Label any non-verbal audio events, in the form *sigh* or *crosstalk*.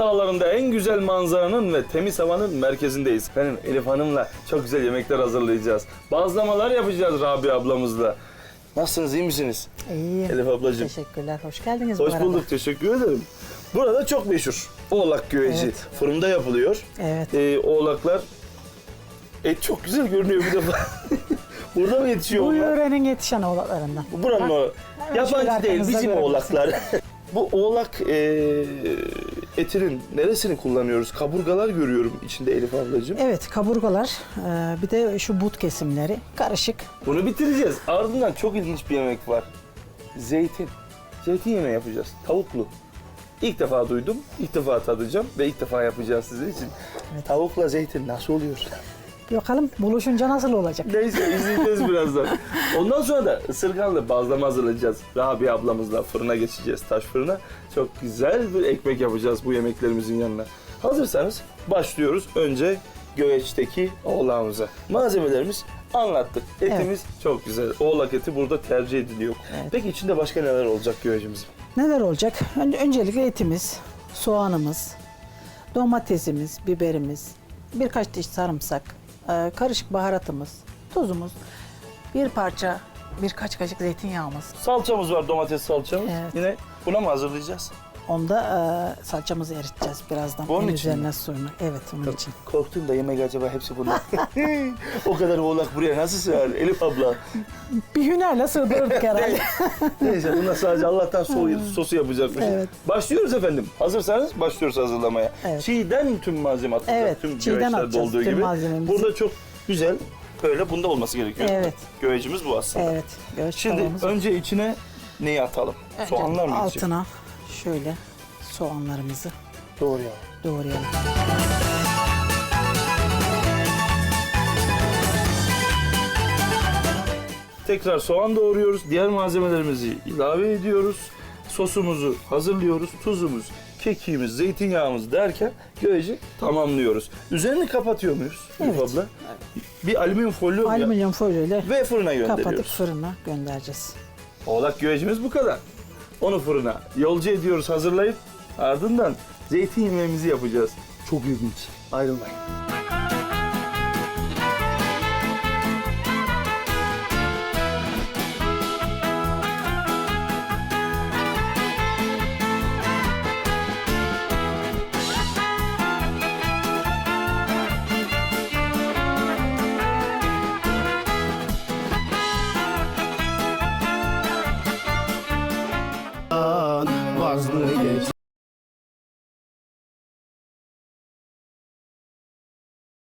Dağları'nda en güzel manzaranın ve temiz havanın merkezindeyiz. Benim Elif Hanım'la çok güzel yemekler hazırlayacağız. Bazlamalar yapacağız Rabia ablamızla. Nasılsınız, iyi misiniz? İyiyim. Elif ablacığım. Teşekkürler. Hoş geldiniz bu Hoş arada. bulduk, teşekkür ederim. Burada çok meşhur oğlak güveci. Evet. Fırında yapılıyor. Evet. Ee, oğlaklar et çok güzel görünüyor bir defa. *laughs* Burada mı yetişiyor Bu onlar? yörenin yetişen oğlaklarından. Bu buranın şöyle Yabancı değil, bizim oğlaklar. *laughs* Bu oğlak e, etinin neresini kullanıyoruz? Kaburgalar görüyorum içinde Elif ablacığım. Evet, kaburgalar, e, bir de şu but kesimleri karışık. Bunu bitireceğiz. Ardından çok ilginç bir yemek var. Zeytin. Zeytin yemeği yapacağız. Tavuklu. İlk defa duydum, ilk defa tadacağım ve ilk defa yapacağız sizin için. Evet. Tavukla zeytin nasıl oluyor? Bakalım buluşunca nasıl olacak? Neyse izleyeceğiz birazdan. Ondan sonra da ısırganlı bazlama hazırlayacağız. Rabia ablamızla fırına geçeceğiz, taş fırına. Çok güzel bir ekmek yapacağız bu yemeklerimizin yanına. Hazırsanız başlıyoruz. Önce göğeçteki oğlağımıza. Malzemelerimiz anlattık. Etimiz çok güzel. Oğlak eti burada tercih ediliyor. Peki içinde başka neler olacak göğecimizin? Neler olacak? Önce, öncelikle etimiz, soğanımız, domatesimiz, biberimiz, birkaç diş sarımsak, e, karışık baharatımız, tuzumuz, bir parça, birkaç kaşık zeytinyağımız. Salçamız var, domates salçamız. Evet. Yine buna mı hazırlayacağız? Onda e, salçamızı eriteceğiz birazdan. Bunun en için mi? üzerine suyunu. Evet, onun için. Korktum da yemek acaba hepsi bunlar. *laughs* o kadar oğlak buraya nasıl sığar Elif abla? Bir hünerle sığdırırdık *laughs* herhalde. Neyse bunlar sadece Allah'tan so- *laughs* sosu yapacakmış. Evet. Başlıyoruz efendim. Hazırsanız başlıyoruz hazırlamaya. Evet. Çiğden tüm malzeme atacağız. Evet, tüm çiğden atacağız olduğu tüm gibi. malzememizi. Burada çok güzel böyle bunda olması gerekiyor. Evet. Güvecimiz bu aslında. evet, göğüs Şimdi önce içine neyi atalım? Önce Soğanlar mı? Altına şöyle soğanlarımızı Doğru ya. doğrayalım. Tekrar soğan doğruyoruz. Diğer malzemelerimizi ilave ediyoruz. Sosumuzu hazırlıyoruz. Tuzumuz, kekiğimiz, zeytinyağımız derken güveci tamamlıyoruz. Üzerini kapatıyor muyuz Evet. abla? Bir alüminyum folyo mu ya? Alüminyum folyo ile ve fırına kapatıp gönderiyoruz. fırına göndereceğiz. Oğlak güvecimiz bu kadar. Onu fırına yolcu ediyoruz hazırlayıp ardından zeytin yemeğimizi yapacağız. Çok ilginç. Ayrılmayın. nós do